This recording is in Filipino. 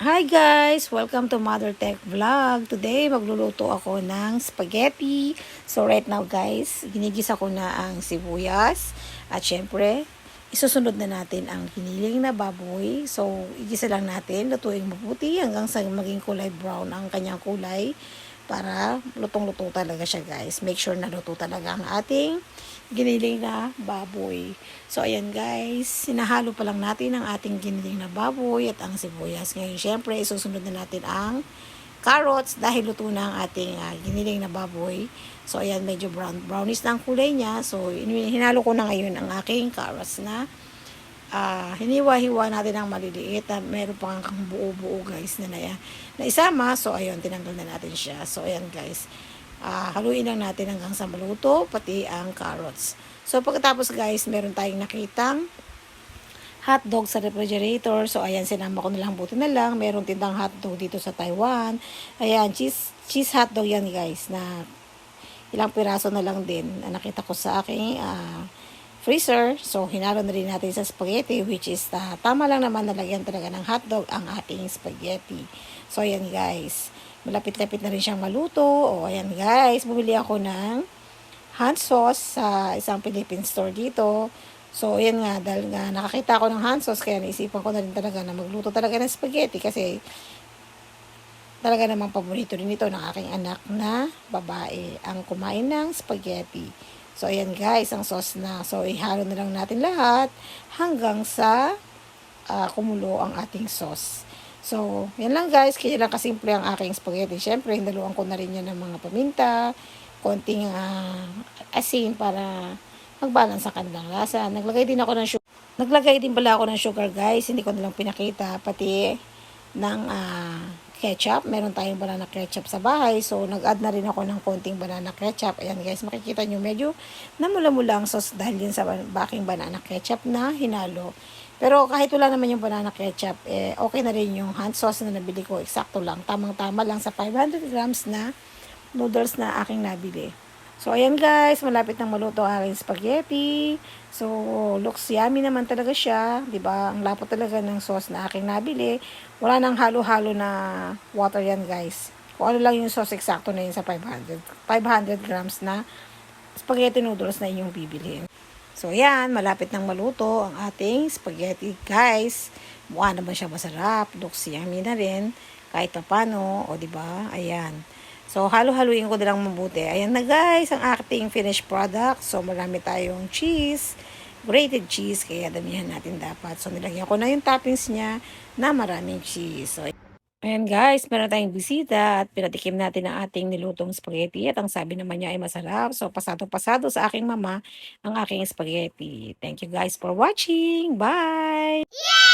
Hi guys! Welcome to Mother Tech Vlog. Today, magluluto ako ng spaghetti. So right now guys, ginigisa ko na ang sibuyas. At syempre, isusunod na natin ang hiniling na baboy. So, igisa lang natin, lutuing mabuti hanggang sa maging kulay brown ang kanyang kulay para lutong-luto talaga siya guys. Make sure na luto talaga ang ating giniling na baboy. So ayan guys, sinahalo pa lang natin ang ating giniling na baboy at ang sibuyas. Ngayon syempre, isusunod na natin ang carrots dahil luto na ang ating uh, giniling na baboy. So ayan, medyo brown, brownish na ang kulay niya. So hinalo ko na ngayon ang aking carrots na uh, hiniwa-hiwa natin ang maliliit at meron pa kang buo-buo guys na, na, na isama. So ayun, tinanggal na natin siya. So ayan guys, uh, haluin lang natin hanggang sa maluto, pati ang carrots. So pagkatapos guys, meron tayong nakitang hotdog sa refrigerator. So ayan, sinama ko na lang buti na lang. Meron tindang hotdog dito sa Taiwan. Ayan, cheese, cheese hotdog yan guys na ilang piraso na lang din na nakita ko sa aking uh, freezer. So, hinalo na rin natin sa spaghetti, which is uh, tama lang naman nalagyan talaga ng hotdog ang ating spaghetti. So, ayan guys. Malapit-lapit na rin siyang maluto. O, ayan guys. Bumili ako ng hand sauce sa isang Philippine store dito. So, ayan nga. Dahil nga nakakita ako ng hand sauce, kaya naisipan ko na rin talaga na magluto talaga ng spaghetti kasi talaga namang paborito rin ito ng aking anak na babae ang kumain ng spaghetti. So, ayan guys, ang sauce na. So, ihalo na lang natin lahat hanggang sa uh, kumulo ang ating sauce. So, yan lang guys. Kaya lang kasimple ang aking spaghetti. Siyempre, hinaluan ko na rin yan ng mga paminta, konting uh, asin para mag-balance sa kanilang lasa. Naglagay din ako ng sugar. Naglagay din pala ako ng sugar guys. Hindi ko na lang pinakita. Pati ng uh, ketchup. Meron tayong banana ketchup sa bahay. So, nag-add na rin ako ng konting banana ketchup. Ayan guys, makikita nyo medyo namula-mula ang sauce dahil din sa baking banana ketchup na hinalo. Pero kahit wala naman yung banana ketchup, eh, okay na rin yung hand sauce na nabili ko. Eksakto lang. Tamang-tama lang sa 500 grams na noodles na aking nabili. So, ayan guys, malapit nang maluto ang aking spaghetti. So, looks yummy naman talaga siya. ba Ang lapot talaga ng sauce na aking nabili. Wala nang halo-halo na water yan guys. Kung ano lang yung sauce, eksakto na yun sa 500. 500 grams na spaghetti noodles na inyong bibilhin. So, ayan, malapit nang maluto ang ating spaghetti guys. Mukha naman siya masarap. Looks yummy na rin. Kahit pa paano, o ba Ayan. So, halo-haluin ko na lang mabuti. Ayan na guys, ang ating finished product. So, marami tayong cheese, grated cheese, kaya damihan natin dapat. So, nilagyan ko na yung toppings niya na maraming cheese. So, ayan guys, meron tayong bisita at pinatikim natin ang ating nilutong spaghetti at ang sabi naman niya ay masarap. So, pasado-pasado sa aking mama ang aking spaghetti. Thank you guys for watching. Bye! Yeah!